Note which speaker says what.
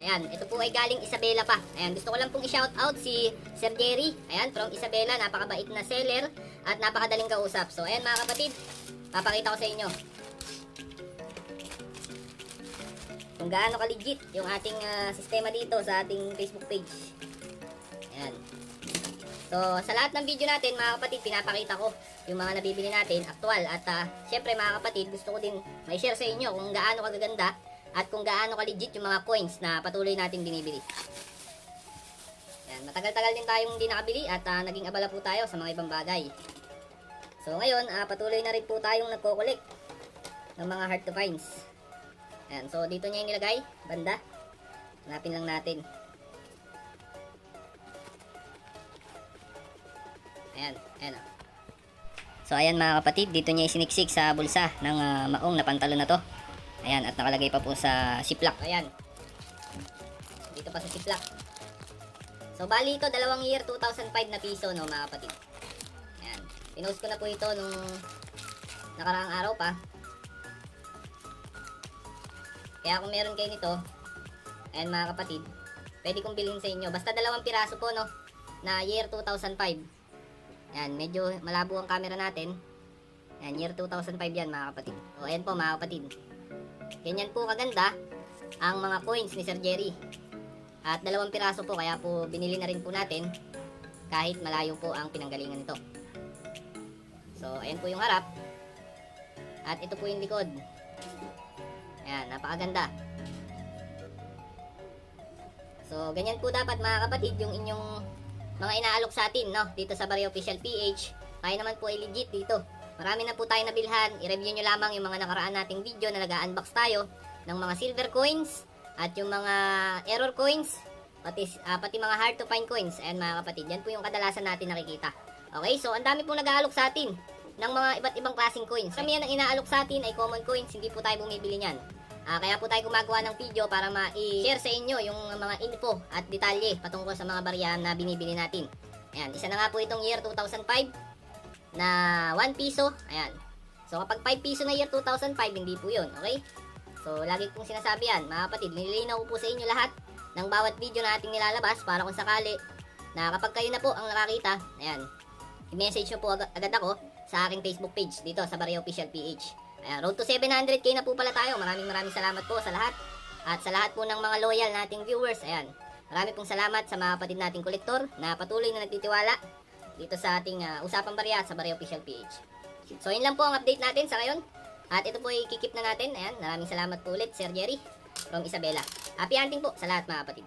Speaker 1: Ayan, ito po ay galing Isabela pa. Ayan, gusto ko lang pong i-shout out si Sir Jerry. Ayan, from Isabela, napakabait na seller at napakadaling kausap. So, ayan mga kapatid, papakita ko sa inyo kung gaano ka-legit yung ating ah, sistema dito sa ating Facebook page. Ayan. So, sa lahat ng video natin, mga kapatid, pinapakita ko yung mga nabibili natin, aktual. At ah, syempre, mga kapatid, gusto ko din may share sa inyo kung gaano kagaganda at kung gaano ka-legit yung mga coins na patuloy natin binibili. Ayan, matagal-tagal din tayong hindi nakabili at ah, naging abala po tayo sa mga ibang bagay. So, ngayon, ah, patuloy na rin po tayong nagko-collect ng mga hard to finds. Ayan, so dito niya yung nilagay, banda. Hanapin lang natin. Ayan, ayan o. So ayan mga kapatid, dito niya isiniksik sa bulsa ng ah, maong na pantalon na to. Ayan, at nakalagay pa po sa siplak. Ayan. Dito pa sa siplak. So bali ito, dalawang year 2005 na piso no mga kapatid. Ayan. Pinost ko na po ito nung nakaraang araw pa. Kaya kung meron kayo nito, ayan mga kapatid, pwede kong bilhin sa inyo. Basta dalawang piraso po, no? Na year 2005. Ayan, medyo malabo ang camera natin. Ayan, year 2005 yan mga kapatid. O, ayan po mga kapatid. Ganyan po kaganda ang mga coins ni Sir Jerry. At dalawang piraso po, kaya po binili na rin po natin kahit malayo po ang pinanggalingan nito. So, ayan po yung harap. At ito po yung likod. Ayan, napakaganda. So, ganyan po dapat mga kapatid yung inyong mga inaalok sa atin, no? Dito sa Barrio Official PH. Kaya naman po ay legit dito. Marami na po tayo nabilhan. I-review nyo lamang yung mga nakaraan nating video na nag-unbox tayo ng mga silver coins at yung mga error coins pati, ah, pati mga hard to find coins. Ayan mga kapatid, yan po yung kadalasan natin nakikita. Okay, so ang dami pong nag-aalok sa atin ng mga iba't ibang klaseng coins. Kami yan ang inaalok sa atin ay common coins, hindi po tayo bumibili niyan. Ah, kaya po tayo gumagawa ng video para ma-share sa inyo yung mga info at detalye patungkol sa mga barya na binibili natin. Ayan, isa na nga po itong year 2005 na 1 piso. Ayan. So kapag 5 piso na year 2005, hindi po yun. Okay? So lagi kong sinasabi yan, mga kapatid, nililinaw ko po sa inyo lahat ng bawat video na ating nilalabas para kung sakali na kapag kayo na po ang nakakita, ayan, i-message nyo po agad, agad ako sa aking Facebook page dito sa Barrio Official PH. Ayan, road to 700k na po pala tayo. Maraming maraming salamat po sa lahat. At sa lahat po ng mga loyal nating viewers, ayan, marami pong salamat sa mga kapatid nating kolektor na patuloy na nagtitiwala dito sa ating ah, Usapang Barya sa Barrio Official PH. So, yun lang po ang update natin sa ngayon. At ito po ay kikip na natin. Ayan, maraming salamat po ulit, Sir Jerry from Isabela. Happy hunting po sa lahat mga kapatid.